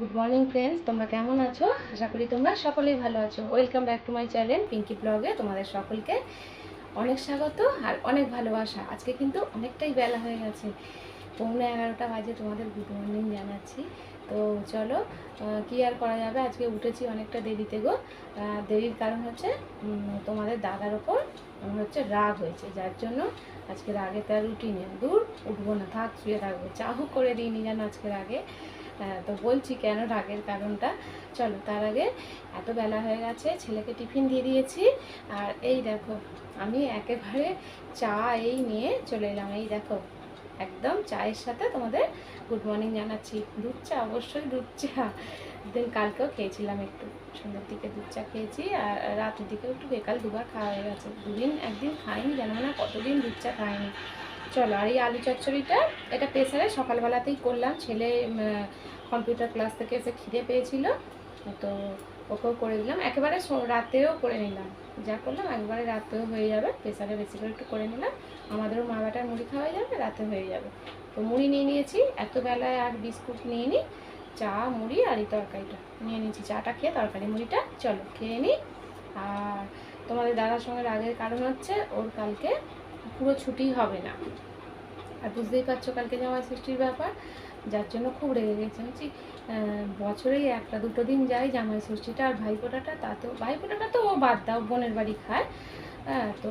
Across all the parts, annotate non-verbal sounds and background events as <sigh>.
Good morning friends তোমরা কেমন আছো? আশা করি তোমরা সকলেই ভালো আছো। Welcome back to my channel Pinki ব্লগে তোমাদের সকলকে অনেক স্বাগত আর অনেক ভালোবাসা। আজকে কিন্তু অনেকটাই বেলা হয়ে গেছে। পৌনে এগারোটা বাজে তোমাদের গুড মর্নিং জানাচ্ছি। তো চলো কি আর করা যাবে? আজকে উঠেছি অনেকটা দেরিতে গো। দেরির কারণ হচ্ছে তোমাদের দাদার ওপর হচ্ছে রাগ হয়েছে। যার জন্য আজকে রাগে তার রুটিনে দূর, উঠবো না, থাক, শুয়ে থাকব। চাহও করে দিইনি যেন আজকের আগে। তো বলছি কেন রাগের কারণটা? চলো, তার আগে এত বেলা হয়ে গেছে, ছেলেকে টিফিন দিয়ে দিয়েছি। আর এই দেখো, আমি একেবারে চা এই নিয়ে চলে এলাম। এই দেখো, একদম চায়ের সাথে তোমাদের গুড মর্নিং জানাচ্ছি। দুধ চা, অবশ্যই দুধ চা। দিন কালকেও খেয়েছিলাম একটু। সন্ধ্যের দিকে দুধ চা খেয়েছি। আর রাতের দিকেও একটু বেকাল দুবার খাওয়া হয়ে গেছে। দুদিন একদিন খাইনি, জানো না, কতদিন দুধ চা খাইনি। চলো, আর এই আলু চচ্চড়িটা, এটা প্রেসারে সকালবেলাতেই করলাম। ছেলে কম্পিউটার ক্লাস থেকে এসে খিদে পেয়েছিল, তো ওকেও করে দিলাম। একেবারে রাতেও করে নিলাম। যা করলাম, একবারে রাতেও হয়ে যাবে। প্রেসারে বেশি করে একটু করে নিলাম। আমাদেরও মা বাটার মুড়ি খাওয়া যাবে, রাতে হয়ে যাবে। তো মুড়ি নিয়ে নিয়েছি, এত বেলায় আর বিস্কুট নিয়ে নিই চা, মুড়ি আর এই তরকারিটা। নিয়ে নিয়েছি চাটা, খেয়ে তরকারি, মুড়িটা। চলো, খেয়ে নিই আর তোমাদের দাদার সঙ্গে রাগের কারণ হচ্ছে, ওর কালকে পুরো ছুটি হবে না। আর বুঝতেই পারছ কালকে জামাই ষষ্ঠীর ব্যাপার, যার জন্য খুব রেগে গেছে। বলছি বছরেই একটা দুটো দিন যাই জামাই ষষ্ঠীটা আর ভাইফোঁটাটা তাতেও ভাইফোঁটাটা তো ও বাদ দাও, বোনের বাড়ি খায়। হ্যাঁ তো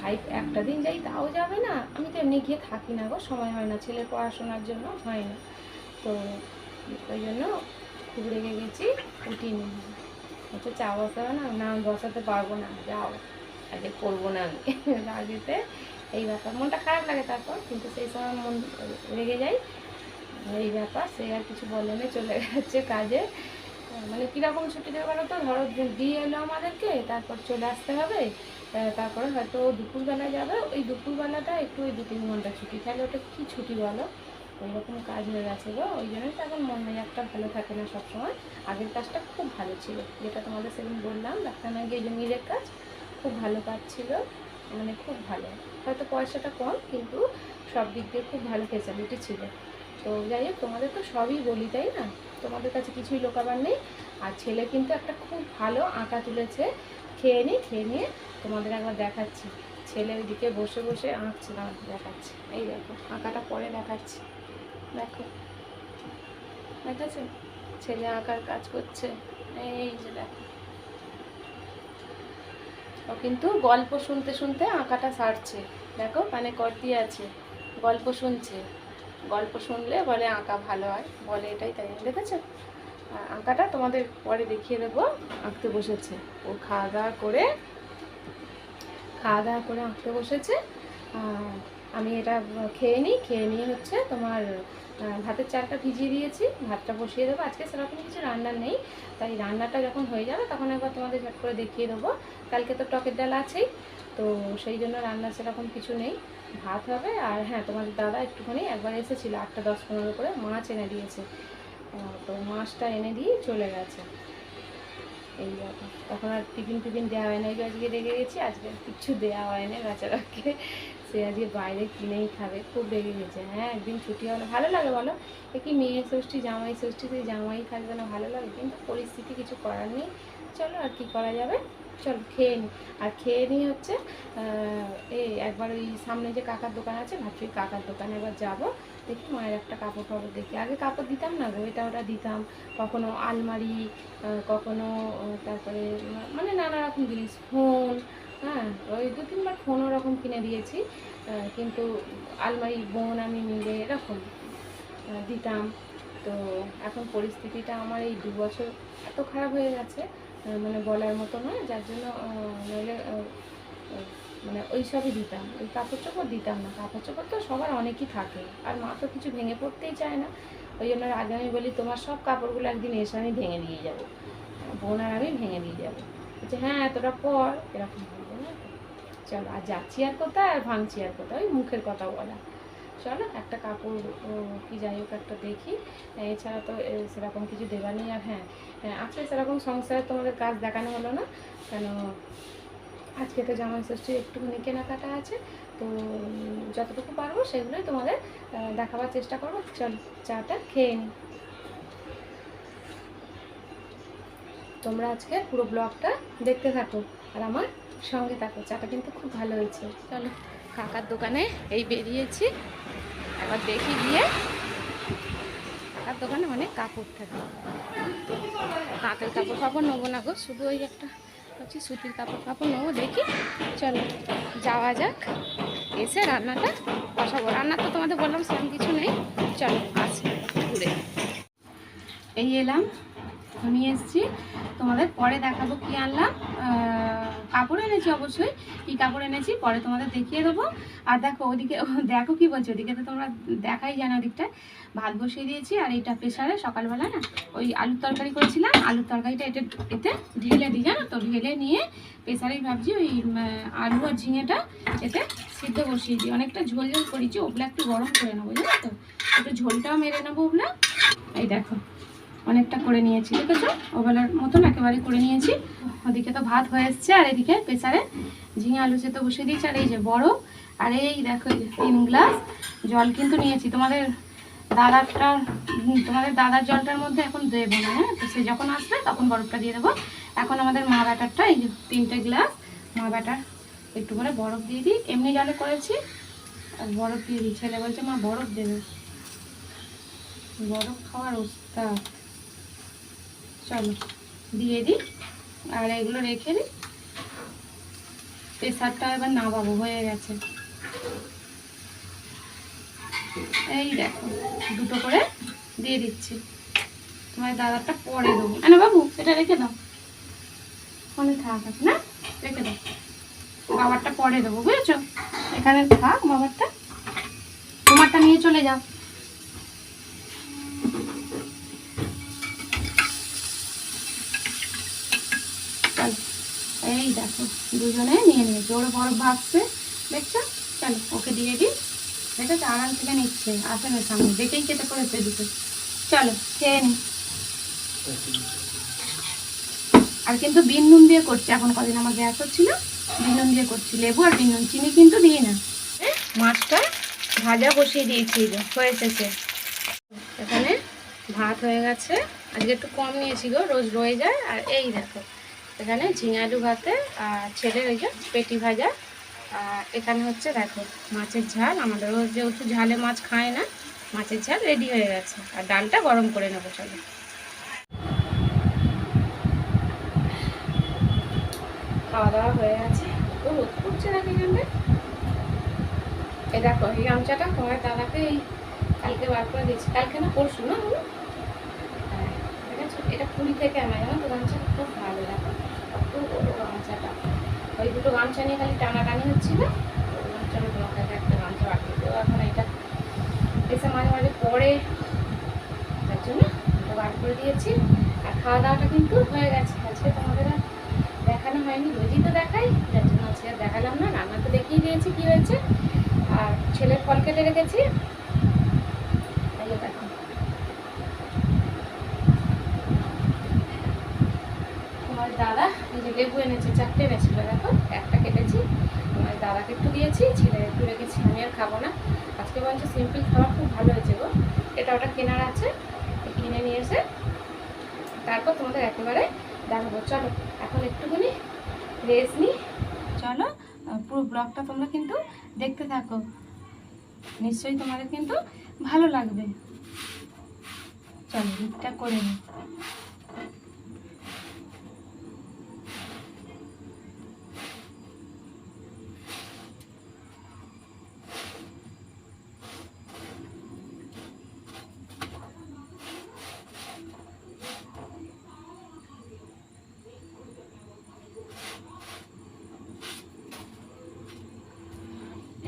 ভাই একটা দিন যাই, তাও যাবে না। আমি তো এমনি গিয়ে থাকি না গো, সময় হয় না ছেলের পড়াশোনার জন্য, হয় না। তো, ওই জন্য খুব রেগে গেছি, উঠিনি। হচ্ছে চা বসাবে না না বসাতে পারব না, যাও। আগে করব না আমি। রাগেতে এই ব্যাপার। মনটা খারাপ লাগে তারপর, কিন্তু সেই সময় মন রেগে যায়। এই ব্যাপার, সে আর কিছু বলেনি চলে গেছে কাজে। মানে কীরকম ছুটি দেবে বলো তো? ধরো দিয়ে এলো আমাদেরকে, তারপর চলে আসতে হবে। তারপরে হয়তো দুপুরবেলা যাবে। ওই দুপুরবেলাটা একটু ওই দু তিন ঘণ্টা ছুটি। তাহলে ওটা কী ছুটি বলো? ওই রকম কাজ হয়ে গেছে গো। ওই জন্যই তো এখন মন মেজাজটা ভালো থাকে না সবসময়। আগের কাজটা খুব ভালো ছিল, যেটা তোমাদের সেদিন বললাম ডাক্তার না গিয়ে জমির কাজ খুব ভালো কাজ ছিল। মানে খুব ভালো। হয়তো পয়সাটা কম, কিন্তু সব দিক দিয়ে খুব ভালো ফেসিলিটি ছিল। তো যাই হোক, তোমাদের তো সবই বলি, তাই না? তোমাদের কাছে কিছুই লোকাবার নেই। আর ছেলে কিন্তু একটা খুব ভালো আঁকা তুলেছে। খেয়ে নিই খেয়ে নিয়ে তোমাদের একবার দেখাচ্ছি। ছেলে ওইদিকে বসে বসে আঁকছে না দেখাচ্ছি। এই দেখো, আঁকাটা পরে দেখাচ্ছি। দেখো। দেখাচ্ছে? ছেলে আঁকার কাজ করছে। এই যে দেখো। ও কিন্তু গল্প শুনতে শুনতে আঁকাটা সারছে। দেখো মানে করতি আছে। গল্প শুনছে। গল্প শুনলে বলে আঁকা ভালো হয়। বলে এটাই তাই। দেখেছ? আঁকাটা তোমাদের পরে দেখিয়ে দেবো। আঁকতে বসেছে। ও খাওয়া দাওয়া করে, খাওয়া দাওয়া করে আঁকতে বসেছে। আমি এটা খেয়ে নিই। খেয়ে নিয়ে হচ্ছে তোমার ভাতের চালটা ভিজিয়ে দিয়েছি, ভাতটা বসিয়ে দেবো। আজকে সেরকম কিছু রান্না নেই, তাই রান্নাটা যখন হয়ে যাবে তখন একবার তোমাদের ঝট করে দেখিয়ে দেবো। কালকে তো টকের ডাল আছেই, তো সেই জন্য রান্না সেরকম কিছু নেই। ভাত হবে আর হ্যাঁ তোমাদের দাদা একটুখানি একবার এসেছিল আটটা দশ পনেরো করে মাছ এনে দিয়েছে। তো মাছটা এনে দিয়ে চলে গেছে। এই ব্যাপার তখন আর টিফিন টিফিন দেওয়া হয় না আজকে রেগে গেছি, আজকে কিচ্ছু দেওয়া হয় না বেচারাকে সে আজকে বাইরে কিনেই খাবে, খুব রেগে গেছে হ্যাঁ একদিন ছুটি হলে। ভালো লাগে বলো? এ কি মেয়ে ষষ্ঠী জামাই ষষ্ঠী জামাই থাকবে না, ভালো লাগে। কিন্তু পরিস্থিতি কিছু করার নেই। চলো, আর কি করা যাবে? চলো, খেয়ে নিই আর খেয়ে নিই হচ্ছে এই একবার ওই সামনে যে কাকার দোকান আছে, ভাবছি কাকার দোকানে একবার যাব। দেখি মায়ের একটা কাপড় ফাপড় দেখি। আগে কাপড় দিতাম না গো, এটা ওটা দিতাম। কখনো আলমারি কখনো তারপরে মানে নানা রকম জিনিস, ফোন হ্যাঁ ওই দু তিনবার ফোন ওরকম কিনে দিয়েছি কিন্তু আলমারি, বোন আমি মিলে এরকম দিতাম। তো এখন পরিস্থিতিটা আমার এই দু বছর এত খারাপ হয়ে গেছে মানে বলার মতো নয়, যার জন্য নইলে মানে ওই সবই দিতাম। ওই কাপড় চোপড় দিতাম না, কাপড় চোপড় তো সবার অনেকই থাকে, আর মা তো কিছু ভেঙে পড়তেই চায় না। ওই জন্য আগে আমি বলি, তোমার সব কাপড়গুলো একদিন এসে আমি ভেঙে দিয়ে যাব, বোন আর আমি ভেঙে দিয়ে যাব। বলছে হ্যাঁ এতটা পর। এরকম বলব না? চলো আর যাচ্ছি আর কোথায় আর ভাঙছি আর কোথায় ওই মুখের কথা বলা। চলো একটা কাপড় কি যাই হোক একটা দেখি। এছাড়া তো সেরকম কিছু দেওয়া নেই আর হ্যাঁ হ্যাঁ, আজকে সেরকম সংসারে তোমাদের কাজ দেখানো হলো না কেন আজকে তো জামাই ষষ্ঠীর একটুখানি কেনাকাটা আছে তো যতটুকু পারব সেগুলোই তোমাদের দেখাবার চেষ্টা করব। চল চাটা খেয়ে নিই তোমরা আজকে পুরো ব্লগটা দেখতে থাকো আর আমার সঙ্গে থাকো চাটা কিন্তু খুব ভালো হয়েছে। চলো, কাকার দোকানে এই বেরিয়েছি। একবার দেখি গিয়ে। কাকার দোকানে অনেক কাপড় থাকে। কাকের কাপড় ফাপড় নেব না গো, শুধু ওই একটা হচ্ছে সুতির কাপড় কাপড় নেব, দেখি। চলো, যাওয়া যাক। এসে রান্নাটা বসাবো। রান্না তো তোমাদের বললাম সেরকম কিছু নেই। চলো, আসি। ঘুরে। এই এলাম। আমি এসেছি। তোমাদের পরে দেখাবো কি আনলাম। কাপড় এনেছি অবশ্যই। কি কাপড় এনেছি পরে তোমাদের দেখিয়ে দেবো। আর দেখো, ওদিকে <laughs> দেখো কি বলছো? ওদিকে তো তোমরা দেখাই জানো ওদিকটা। ভাত বসিয়ে দিয়েছি আর এইটা প্রেশারে সকালবেলা না ওই আলুর তরকারি করেছিলাম। আলুর তরকারিটা এটা এতে ঢেলে দিই, জানো তো? ঢেলে নিয়ে প্রেশারেই ভাবছি ওই আলু আর ঝিঙেটা এতে সিদ্ধ বসিয়ে দিই। অনেকটা ঝোল ঝোল করেছি। ওগুলো একটু গরম করে নেব, জানো তো? একটু ঝোলটাও মেরে নেব ওগুলো। এই দেখো। অনেকটা করে নিয়েছি, দেখেছ? ওবেলার মতন একেবারে করে নিয়েছি। ওদিকে তো ভাত হয়ে এসছে, আর এদিকে প্রেসারে ঝিঙে আলু সেদ্ধ বসিয়ে দিয়েছি, আর এই যে বড়, আর এই দেখো তিন গ্লাস জল কিন্তু নিয়েছি। তোমাদের দাদারটা তোমাদের দাদার জলটার মধ্যে এখন দেবো না হ্যাঁ? তো সে যখন আসবে তখন বরফটা দিয়ে দেবো। এখন আমাদের মা ব্যাটারটা, এই তিনটে গ্লাস, মা ব্যাটার একটু করে বরফ দিয়ে দিই। এমনি জলে করেছি, আর বরফ দিয়ে দিই। ছেলে বলছে, মা, বরফ দেবে। বরফ খাওয়ার ওস্তাদ। চলো, দিয়ে দিই। আর এগুলো রেখে দিই। প্রেসারটা এবার নামাবো, হয়ে গেছে। এই দেখো, দুটো করে দিয়ে দিচ্ছি। তোমার দাদারটা পরে দেবো। না বাবু, এটা রেখে দাও। ফোনে থাক আছে, না? রেখে দাও। বাবারটা পরে দেবো, বুঝেছ? এখানে থাক, বাবারটা। তোমারটা নিয়ে চলে যাও চলো এই দেখো, দুজনে নিয়ে নিয়েছি। ওর বরফ ভাবছে দেখছ? চলো, ওকে দিয়ে দিই। দেখেছ আরাম থেকে নিচ্ছে, আসে না সামনে, দেখেই খেতে করেছে দিতে চলো, খেয়ে নি। আর কিন্তু বিন নুন দিয়ে করছে, এখন কদিন আমার গ্যাস হচ্ছিল। বিন নুন দিয়ে করছি, লেবু আর বিন নুন, চিনি কিন্তু দিই না। মাছটা ভাজা বসিয়ে দিয়েছি হয়ে এসেছে। এখানে ভাত হয়ে গেছে। আজকে একটু কম নিয়েছি গো, রোজ রয়ে যায়। আর এই দেখো এখানে ঝিঙে আলু ভাতে আর ছেলের ওই যে পেটি ভাজা। আর এখানে হচ্ছে দেখো মাছের ঝাল। আমাদের ও যেহেতু ঝালে মাছ খায় না মাছের ঝাল রেডি হয়ে গেছে। আর ডালটা গরম করে নেব চলো। খাওয়া দাওয়া হয়ে গেছে। তো রোদ করছে নাকি এখানে এই দেখো এই গামছাটা তোমার দাদাকে এই কালকে বার করে দিয়েছি। কালকে না পরশু না? হ্যাঁ, এটা পুরী থেকে আনা জানো তো? গামছাটা খুব ভালো দেখো। কত বড় গামছাটা। ওই দুটো গামছা নিয়ে খালি টানাটানি হচ্ছিল। চলো তোমার কাছে একটা গামছা বাকি তো এখন এটা এসে মাঝে মাঝে পরে তার জন্য এটা বার করে দিয়েছি। আর খাওয়া দাওয়াটা কিন্তু হয়ে গেছে। আজকে তোমাদের আর দেখানো হয়নি। রোজই তো দেখাই। যার জন্য আজকে দেখালাম না। রান্না তো দেখিয়ে দিয়েছি কি হয়েছে। আর ছেলের ফল কেটে রেখেছি এই যে দেখো তোমার দাদা এই যে লেবু এনেছে, চারটে এনেছিল দেখো, একটা কেটেছি, তোমার দাদাকে একটু দিয়েছি, ছেলে একটু রেখেছি, আমি আর খাব না। আজকে বলছে সিম্পল খাবার খুব ভালো হয়েছে গো। এটা ওটা কেনার আছে, কিনে নিয়ে এসে তারপর তোমাদের একেবারে দেখাবো। চলো, এখন একটুখানি রেস্ট নিই। চলো পুরো ব্লগটা তোমরা কিন্তু দেখতে থাকো। নিশ্চয়ই তোমাদের কিন্তু ভালো লাগবে। চলো হিটটা করে নিই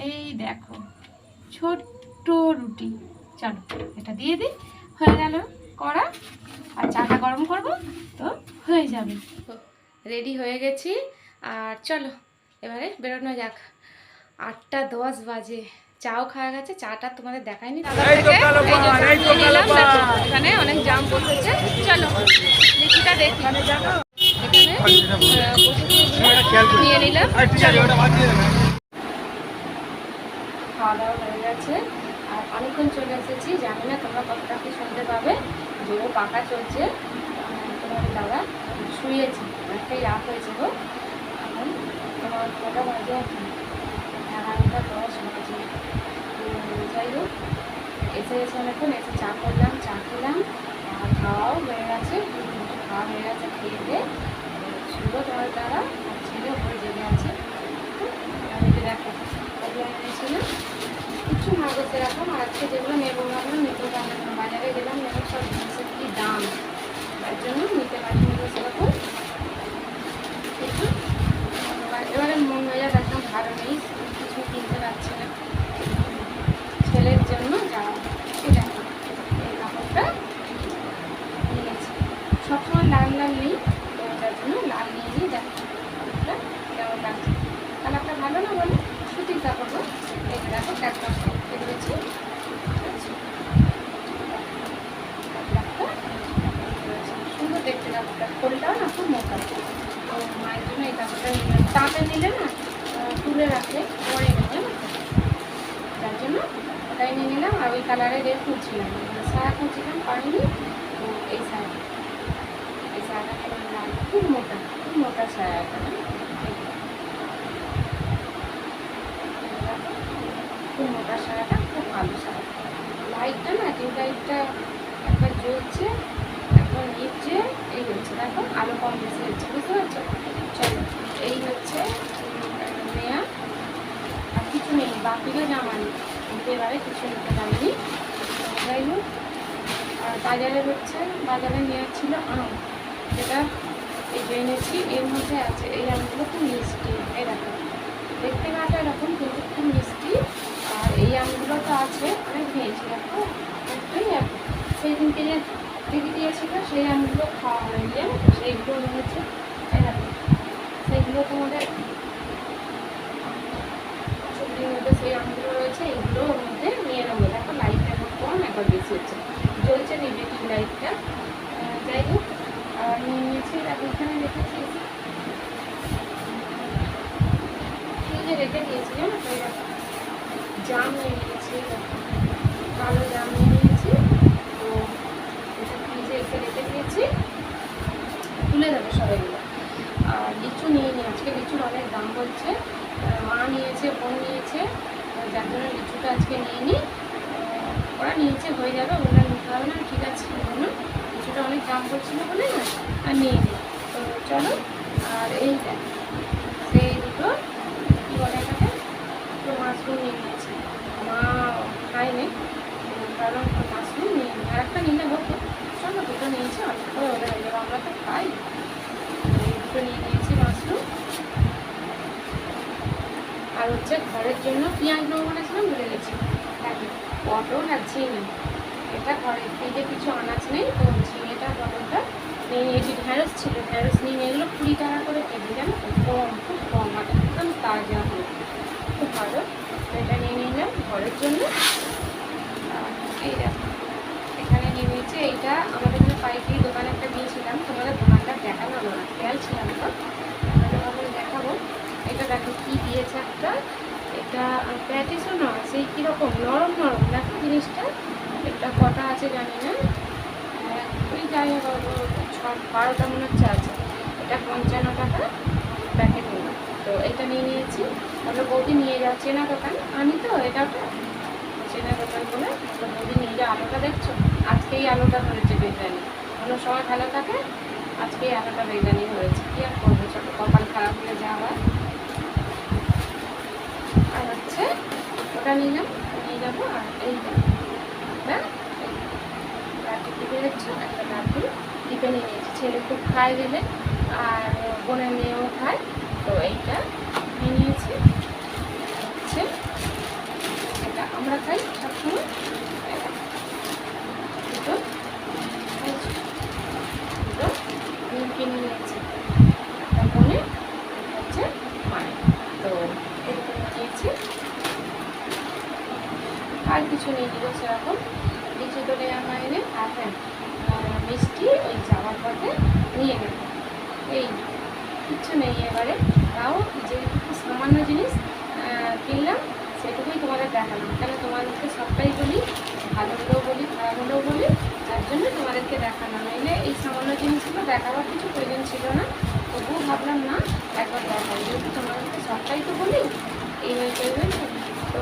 এই দেখো ছোট্ট রুটি চলো এটা দিয়ে দিই হয়ে গেল করা আর চাটা গরম করব? তো হয়ে যাবে। রেডি হয়ে গেছি। আর চলো এবারে বেরোনো যাক। আটটা দশ বাজে। চাও খাওয়া গেছে চাটা তোমাদের দেখায়নি এখানে অনেক জাম বসেছে চলো লিচিটা দেখি। এখানে নিয়ে নিলাম। খাওয়া দাওয়া হয়ে গেছে। আর অনেকক্ষণ চলে এসেছি জানি না তোমরা কতটা কি শুনতে পাবে। জোরও পাকা চলছে। তোমার দাদা শুয়েছে, অনেকটাই রাত হয়েছে গো। এখন তোমার কটা বাজে? এখন এগারোটা দশ বাজে। যাই হোক এসে এসে এখন এসে চা করলাম, চা খেলাম আর খাওয়াও হয়ে গেছে খাওয়া হয়ে গেছে, খেয়ে দিয়ে শুধু তোমার দ্বারা ছেলে ওপরে জেগে আছে। আমি দেখো ওগুলো এনেছিলাম কিছু না করতে রাখলাম। আর আজকে যেগুলো নেব ভাবলাম নিতে বাজারে গেলাম, নেব সব জিনিসের কি দাম? তার জন্য নিতে পারিনি তো সেরকম কিন্তু এবারে মন মেজাজ একদম ভালো নেই কিছু কিনতে পারছি না ছেলের জন্য যাওয়া এই দেখো এই কাপড়টা নিয়েছি সবসময় লাল লাল নেই তো তার জন্য লাল নিয়ে নিয়ে দেখো কাপড়টা কেমন লাগছে কালারটা ভালো না বলো সুতির কাপড় গো। এই যে দেখো ক্যাটলগ করতে দিয়েছি সুন্দর দেখতে কাপড়টা খোলটাও না খুব মোটা তো মায়ের জন্য এই কাপড়টা নিলাম তাঁতে নিলে না তুলে রাখলে পরে না তার জন্য ওটাই নিয়ে নিলাম আর ওই কালারে রেড খুঁজছিলাম সারা খুঁজছিলাম পাইনি তো এই সায়া এই সায়াটা কেমন খুব মোটা খুব মোটা দেখো, খুব মোটা সায়াটা খুব ভালো সায়া লাইটটা না টিউ লাইটটা একবার জ্বলছে একবার নিচ্ছে এই হচ্ছে, দেখো আলো কম বেশি হচ্ছে, বুঝতে পারছ? চলো, এই হচ্ছে নেয়া, আর কিছু নেই বাকিরও জামা নেই এবারে কিছু নিতে পারিনি। যাই হোক বাজারে হচ্ছে, বাজারে নিয়ে ছিল আম, যেটা এই যে এর মধ্যে আছে এই আমগুলো খুব মিষ্টি দেখো। দেখতে পাটা এরকম কিন্তু খুব মিষ্টি, আর এই আমগুলো তো আছে, অনেক নিয়েছি দেখো একটাই সেই দিনকে যে দিদি দিয়েছিল, সেই আমগুলো খাওয়া জানো তো? সেইগুলো রয়েছে। সেইগুলো তোমাদের মধ্যে সেই আমগুলো রয়েছে এইগুলো মধ্যে নিয়ে নেব। দেখো লাইটটা একবার কম একবার বেশি হচ্ছে। জ্বলছে নেগেটিভ লাইটটা যাই হোক আর নিয়ে নিয়েছি, দেখো, এখানে রেখেছি। ফ্রিজে রেখে দিয়েছি জানো জাম নিয়ে নিয়েছি দেখো কালো জাম নিয়ে নিয়েছি তো এটা ফ্রিজে এসে রেখে দিয়েছি তুলে দেবে সবাইগুলো আর লিচু নিয়ে নিই আজকে লিচুর অনেক দাম বলছে। মা নিয়েছে, বোন নিয়েছে। যার জন্য লিচুটা আজকে নিয়ে নিই ওরা নিয়েছে, হয়ে যাবে ওরা নিতে হবে না। ঠিক আছে, বলুন লিচুটা অনেক দাম বলছিল বলে না, আর নিয়ে নিই তো চলো, আর এই সেই দুটো কী বলে এটাকে? তো মাশরুম নিয়ে নিয়েছে। মা খায়নি, কারণ মাশরুম নিয়ে নিই আর একটা নিলে হতো চলো, দুটো নিয়েছে অল্প করে ওদের আমরা তো খাই। দুটো নিয়ে নিয়েছি মাশরুম আর হচ্ছে ঘরের জন্য পেঁয়াজ নেব বলেছিলাম? ভুলে গেছি। পটল আর ঝিঙে। এটা ঘরের ফ্রিজে কিছু আনাজ নেই, তো ঝিঙেটা, পটলটা নিয়ে নিয়েছি। ঢ্যাঁড়স ছিল ঢ্যাঁড়স নিয়ে এগুলো কুড়ি টাকা করে কেজি তো? কম, খুব কম, আর একদম তাজা। হলো খুব ভালো। এটা নিয়ে নিলাম ঘরের জন্য। এখানে নিয়ে নিয়েছি। এইটা আমাদের এখানে পাইকারি দোকানে একটা দিয়েছিলাম, তোমাদের দোকানটা দেখানো না, খেয়াল ছিলাম তো? দেখাবো। এটা দেখো কী দিয়েছে। প্যাটিসও না সেই কীরকম নরম নরম দেখো জিনিসটা এটা কটা আছে জানি না। ওই যাই ছ বারোটা মনে হচ্ছে আছে। এটা পঞ্চান্ন টাকা প্যাকেট তো এটা নিয়ে নিয়েছি। তারপরে বৌদি নিয়ে যাও চেনা দোকান আনি তো এটা চেনা দোকান বলে বৌদি নিয়ে যাও, আলোটা দেখছ? আজকেই আলোটা ধরেছে বেদানি অন্য সময় ভালো থাকে, আজকেই আলোটা বেদানি হয়েছে। কি আর করব, ছোটো কপাল খারাপ হলে যা হয় আর হচ্ছে ওটা নিলাম, নিয়ে যাব আর এই হ্যাঁ একটা নিয়েছি। ছেলে খুব খায় গেলে, আর বোনের মেয়েও খায়, তো এইটা নিয়ে নিয়েছি। হচ্ছে, এটা আমরা খাই সবসময় এটা। দুটো খাইছি। দুটো নিমকি নিয়ে নিয়েছি একটা বোনে একটা হচ্ছে মায়ের তো এরকম নিয়েছি আর কিছু নিয়ে নিল সেরকম লিচু তো নেওয়া হয়নি আর হ্যাঁ মিষ্টি ওই যাওয়ার পথে নিয়ে নেব এই, কিচ্ছু নেই এবারে। তাও যে সামান্য জিনিস কিনলাম, সেটুকুই তোমাদের দেখালাম। কেন তোমাদেরকে সবটাই বলি, ভালো হলেও বলি, খারাপ হলেও বলি, তার জন্য তোমাদেরকে দেখানো নইলে এই সামান্য জিনিসগুলো দেখাবার কিছু প্রয়োজন ছিল না, তবুও ভাবলাম না, একবার দেখাই। যেহেতু তোমাদেরকে সবটাই তো বলি, এই হয়েছে তো